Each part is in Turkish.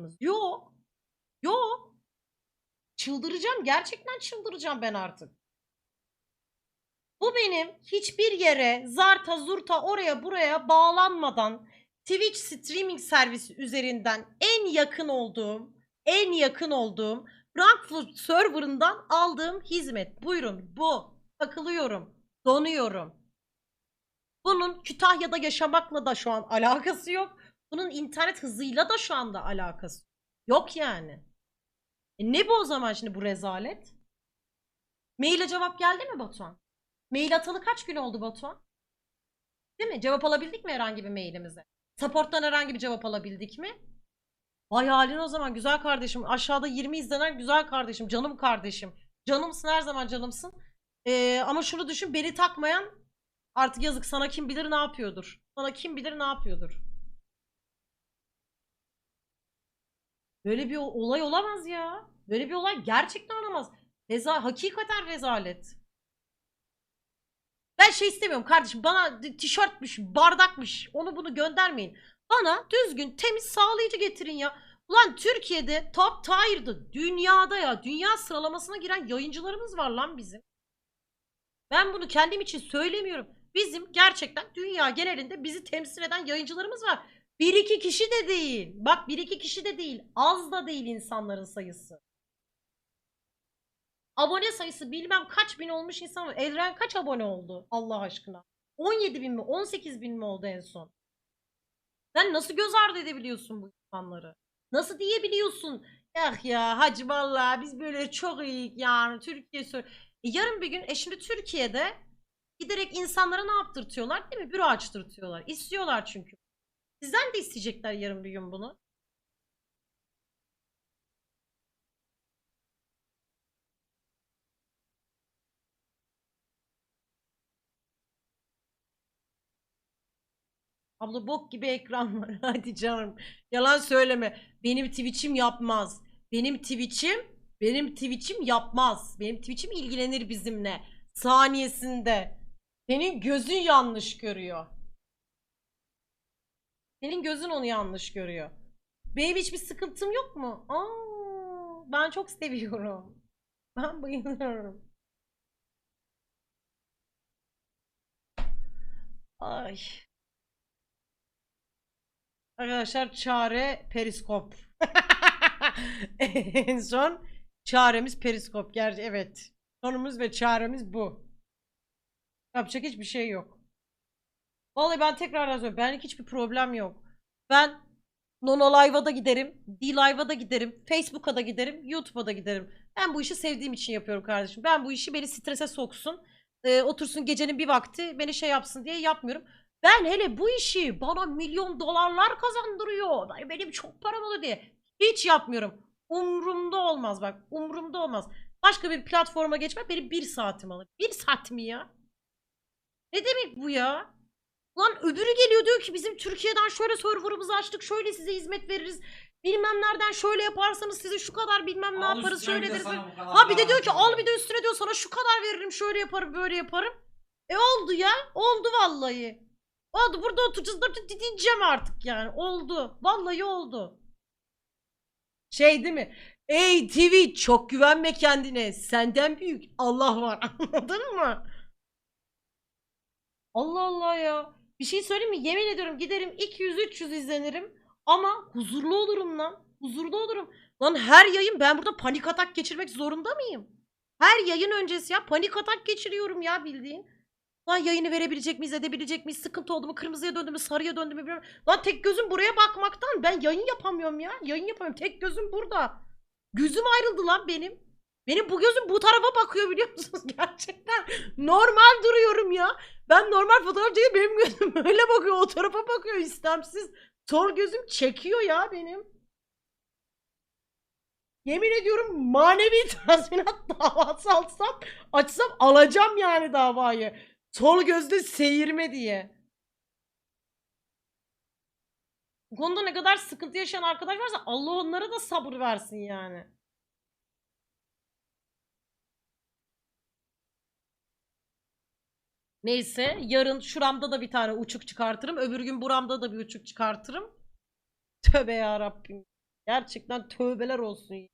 hakkınız? Yok. Yok. Çıldıracağım. Gerçekten çıldıracağım ben artık. Bu benim hiçbir yere zarta zurta oraya buraya bağlanmadan Twitch streaming servisi üzerinden en yakın olduğum, en yakın olduğum Frankfurt serverından aldığım hizmet. Buyurun bu. Takılıyorum. Donuyorum. Bunun Kütahya'da yaşamakla da şu an alakası yok. Bunun internet hızıyla da şu anda alakası yok yani. E ne bu o zaman şimdi bu rezalet? Maile cevap geldi mi Batuhan? Mail atalı kaç gün oldu Batuhan? Değil mi? Cevap alabildik mi herhangi bir mailimize? Support'tan herhangi bir cevap alabildik mi? Vay halin o zaman güzel kardeşim. Aşağıda 20 izlenen güzel kardeşim. Canım kardeşim. Canımsın her zaman canımsın. Ee, ama şunu düşün beni takmayan artık yazık sana kim bilir ne yapıyordur. Sana kim bilir ne yapıyordur. Böyle bir olay olamaz ya. Böyle bir olay gerçekten olamaz. Reza hakikaten rezalet. Ben şey istemiyorum kardeşim. Bana tişörtmüş, bardakmış. Onu bunu göndermeyin. Bana düzgün, temiz, sağlayıcı getirin ya. Ulan Türkiye'de top tier'da, dünyada ya, dünya sıralamasına giren yayıncılarımız var lan bizim. Ben bunu kendim için söylemiyorum. Bizim gerçekten dünya genelinde bizi temsil eden yayıncılarımız var. Bir iki kişi de değil. Bak bir iki kişi de değil. Az da değil insanların sayısı. Abone sayısı bilmem kaç bin olmuş insan var. Evren kaç abone oldu Allah aşkına? 17 bin mi 18 bin mi oldu en son? Sen nasıl göz ardı edebiliyorsun bu insanları? Nasıl diyebiliyorsun? Ya ya hacı vallahi biz böyle çok iyiyiz yani Türkiye. E, yarın bir gün e şimdi Türkiye'de giderek insanlara ne yaptırtıyorlar değil mi? Büro açtırtıyorlar. İstiyorlar çünkü. Sizden de isteyecekler yarın bir gün bunu. Abla bok gibi ekran var. Hadi canım. Yalan söyleme. Benim Twitch'im yapmaz. Benim Twitch'im benim Twitch'im yapmaz. Benim Twitch'im ilgilenir bizimle. Saniyesinde. Senin gözün yanlış görüyor. Senin gözün onu yanlış görüyor. Benim hiçbir sıkıntım yok mu? Aa, ben çok seviyorum. Ben bayılıyorum. Ay. Arkadaşlar çare periskop. en son çaremiz periskop. Gerçi evet. Sonumuz ve çaremiz bu. Yapacak hiçbir şey yok. Vallahi ben tekrar söylüyorum. Benlik hiçbir problem yok. Ben Nono Live'a da giderim. D-Live'a da giderim. Facebook'a da giderim. YouTube'a da giderim. Ben bu işi sevdiğim için yapıyorum kardeşim. Ben bu işi beni strese soksun. e, otursun gecenin bir vakti beni şey yapsın diye yapmıyorum. Ben hele bu işi bana milyon dolarlar kazandırıyor. Benim çok param olur diye. Hiç yapmıyorum. Umrumda olmaz bak. Umrumda olmaz. Başka bir platforma geçmek benim bir saatim alır. Bir saat mi ya? Ne demek bu ya? Lan öbürü geliyor diyor ki bizim Türkiye'den şöyle serverımızı açtık. Şöyle size hizmet veririz. Bilmem nereden şöyle yaparsanız size şu kadar bilmem ne Al yaparız. üstüne Şöyle bir de deriz. sana bu kadar Ha bir de para diyor ki al bir de üstüne diyor sana şu kadar veririm. Şöyle yaparım böyle yaparım. E oldu ya. Oldu vallahi. Oldu burada oturacağız da diyeceğim artık yani. Oldu. Vallahi oldu. Şey değil mi? Ey TV çok güvenme kendine. Senden büyük Allah var. Anladın mı? Allah Allah ya. Bir şey söyleyeyim mi? Yemin ediyorum giderim 200-300 izlenirim. Ama huzurlu olurum lan. Huzurlu olurum. Lan her yayın ben burada panik atak geçirmek zorunda mıyım? Her yayın öncesi ya panik atak geçiriyorum ya bildiğin. Lan yayını verebilecek miyiz, edebilecek miyiz? Sıkıntı oldu mu? Kırmızıya döndü mü? Sarıya döndü mü? Bilmiyorum. Lan tek gözüm buraya bakmaktan ben yayın yapamıyorum ya. Yayın yapamıyorum. Tek gözüm burada. Gözüm ayrıldı lan benim. Benim bu gözüm bu tarafa bakıyor biliyor musunuz? Gerçekten normal duruyorum ya. Ben normal fotoğraf çekip benim gözüm öyle bakıyor. O tarafa bakıyor istemsiz. Sol gözüm çekiyor ya benim. Yemin ediyorum manevi tazminat davası alsam açsam alacağım yani davayı. Sol gözde seyirme diye. Bu konuda ne kadar sıkıntı yaşayan arkadaş varsa Allah onlara da sabır versin yani. Neyse yarın şuramda da bir tane uçuk çıkartırım. Öbür gün buramda da bir uçuk çıkartırım. Tövbe ya Rabbim. Gerçekten tövbeler olsun.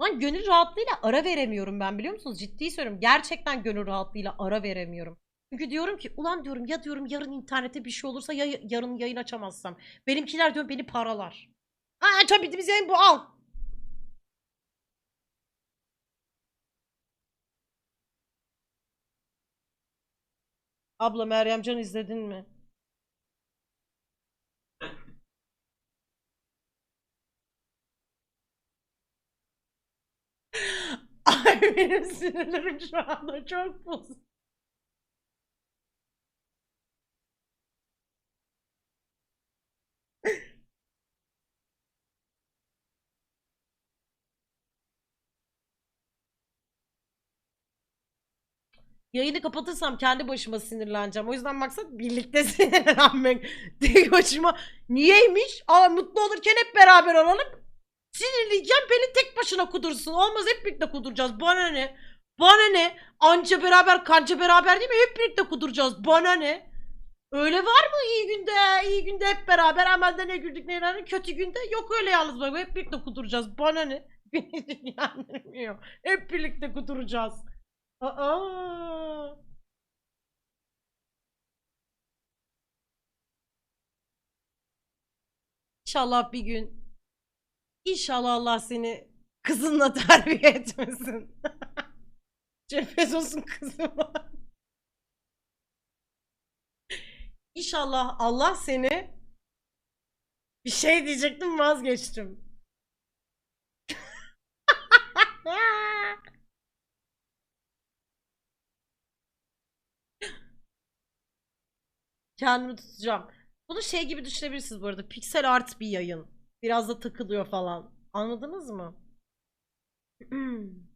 Lan gönül rahatlığıyla ara veremiyorum ben biliyor musunuz? Ciddi söylüyorum. Gerçekten gönül rahatlığıyla ara veremiyorum. Çünkü diyorum ki ulan diyorum ya diyorum yarın internete bir şey olursa ya yarın yayın açamazsam. Benimkiler diyor beni paralar. Aa tabii biz yayın bu al. Abla Meryem Can izledin mi? Ay benim sinirlerim şu anda çok bozuk. Yayını kapatırsam kendi başıma sinirleneceğim. O yüzden maksat birlikte sinirlenmek. Tek başıma niyeymiş? Aa mutlu olurken hep beraber olalım. Sinirleyeceğim beni tek başına kudursun. Olmaz hep birlikte kuduracağız. Bana ne? Bana ne? Anca beraber kanca beraber değil mi? Hep birlikte kuduracağız. Bana ne? Öyle var mı iyi günde? iyi günde hep beraber hemen de ne güldük ne eğlendik. Kötü günde yok öyle yalnız. Hep birlikte kuduracağız. Bana ne? Beni ilgilendirmiyor. Hep birlikte kuduracağız. Aa. İnşallah bir gün İnşallah Allah seni kızınla terbiye etmesin. Jeff Bezos'un kızı. İnşallah Allah seni bir şey diyecektim vazgeçtim. Kendimi tutacağım. Bunu şey gibi düşünebilirsiniz bu arada. Pixel art bir yayın. Biraz da takılıyor falan. Anladınız mı?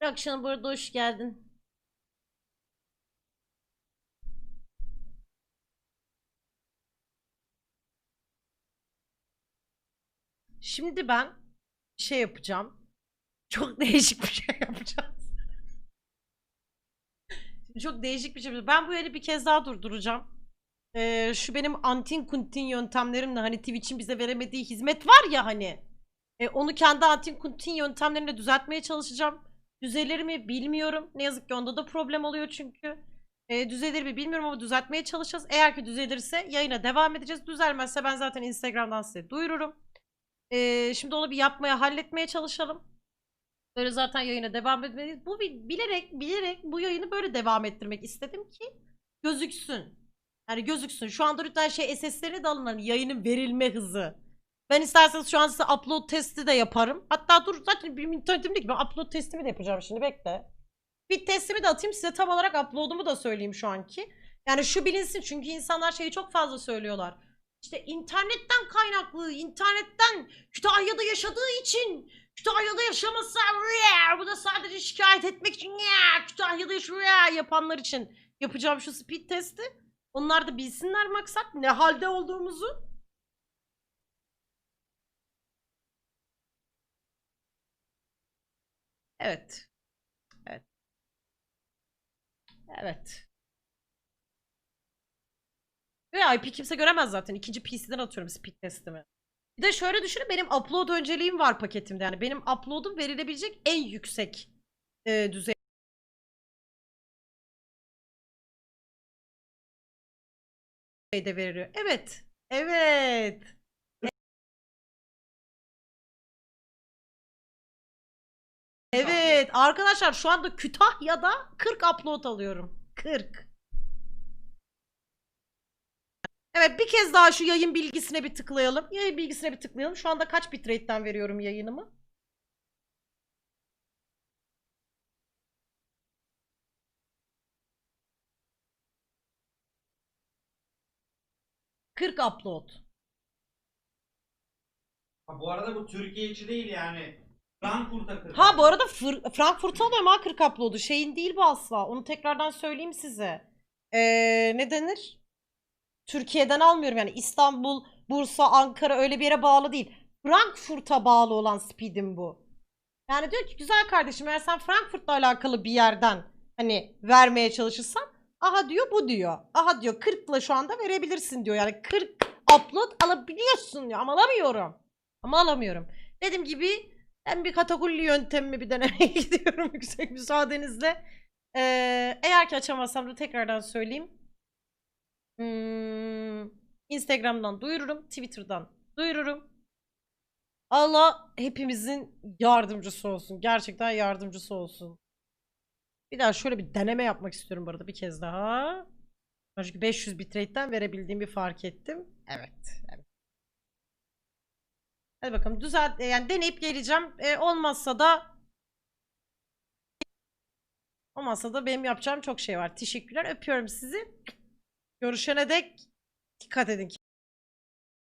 Akşam bu arada hoş geldin. Şimdi ben şey yapacağım. Çok değişik bir şey yapacağız. Şimdi çok değişik bir şey yapacağız. Ben bu yeri bir kez daha durduracağım. Ee, şu benim antin kuntin yöntemlerimle hani Twitch'in bize veremediği hizmet var ya hani. E, onu kendi antin kuntin yöntemlerimle düzeltmeye çalışacağım. Düzelir mi bilmiyorum. Ne yazık ki onda da problem oluyor çünkü. E, düzelir mi bilmiyorum ama düzeltmeye çalışacağız. Eğer ki düzelirse yayına devam edeceğiz. Düzelmezse ben zaten Instagram'dan size duyururum. E, şimdi onu bir yapmaya, halletmeye çalışalım. Böyle zaten yayına devam etmeliyiz. Bu bi- bilerek bilerek bu yayını böyle devam ettirmek istedim ki gözüksün. Yani gözüksün. Şu anda lütfen şey SS'lerini de alın hani yayının verilme hızı. Ben isterseniz şu an size upload testi de yaparım. Hatta dur zaten bir internetim değil ki ben upload testimi de yapacağım şimdi bekle. Bir testimi de atayım size tam olarak upload'umu da söyleyeyim şu anki. Yani şu bilinsin çünkü insanlar şeyi çok fazla söylüyorlar. İşte internetten kaynaklı, internetten Kütahya'da yaşadığı için Kütahya'da yaşamasa "Rrrr, bu da sadece şikayet etmek için "Rrrr, Kütahya'da yaşıyor ya" yapanlar için yapacağım şu speed testi. Onlar da bilsinler maksat ne halde olduğumuzu. Evet. Evet. Evet. Ve IP kimse göremez zaten. İkinci PC'den atıyorum speed testimi. Bir de şöyle düşünün benim upload önceliğim var paketimde. Yani benim upload'um verilebilecek en yüksek e, düzey. de veriliyor. Evet. Evet. Evet arkadaşlar şu anda Kütahya'da 40 upload alıyorum. 40. Evet bir kez daha şu yayın bilgisine bir tıklayalım. Yayın bilgisine bir tıklayalım. Şu anda kaç bitrate'den veriyorum yayınımı? ...40 upload. Ha, bu arada bu Türkiye içi değil yani. Frankfurt'a kırk. Ha bu arada Fır- Frankfurt'a alıyorum ha 40 upload'u. Şeyin değil bu asla. Onu tekrardan söyleyeyim size. Ee, ne denir? Türkiye'den almıyorum yani İstanbul, Bursa, Ankara öyle bir yere bağlı değil. Frankfurt'a bağlı olan speed'im bu. Yani diyor ki güzel kardeşim eğer sen Frankfurt'la alakalı bir yerden hani vermeye çalışırsam aha diyor bu diyor. Aha diyor 40'la şu anda verebilirsin diyor. Yani 40 upload alabiliyorsun diyor ama alamıyorum. Ama alamıyorum. Dediğim gibi ben bir katakulli yöntemimi bir denemeye gidiyorum yüksek müsaadenizle. Ee, eğer ki açamazsam da tekrardan söyleyeyim. Hmm, Instagram'dan duyururum. Twitter'dan duyururum. Allah hepimizin yardımcısı olsun. Gerçekten yardımcısı olsun. Bir daha şöyle bir deneme yapmak istiyorum bu arada bir kez daha. Çünkü 500 bitrate'den verebildiğimi fark ettim. Evet. evet. Hadi bakalım düzelt yani deneyip geleceğim. E, olmazsa da olmazsa da benim yapacağım çok şey var. Teşekkürler. Öpüyorum sizi. Görüşene dek dikkat edin.